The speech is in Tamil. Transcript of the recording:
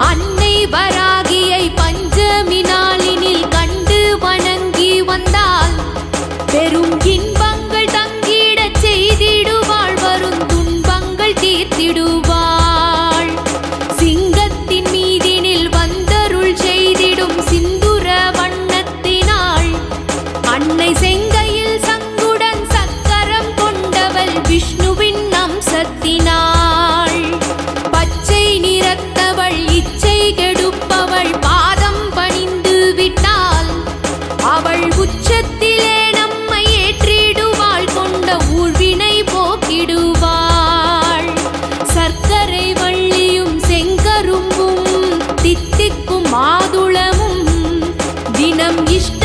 அன்னை வராகியை பஞ்சமி நாளினில் கண்டு வணங்கி வந்தால் பெரும் இன்பங்கள் தங்கிட செய்திடுவாள் வரும் துன்பங்கள் தீர்த்திடுவாள். சிங்கத்தின் மீதினில் வந்தருள் செய்திடும் சிந்துர வண்ணத்தினாள் அன்னை செங்கையில் சங்குடன் சக்கரம் கொண்டவள் விஷ்ணு உச்சத்திலே நம்மை ஏற்றிடுவாள் கொண்ட ஊர்வினை போக்கிடுவாள். சர்க்கரை வள்ளியும் செங்கரும்பும் தித்திக்கும் மாதுளமும் தினம் இஷ்ட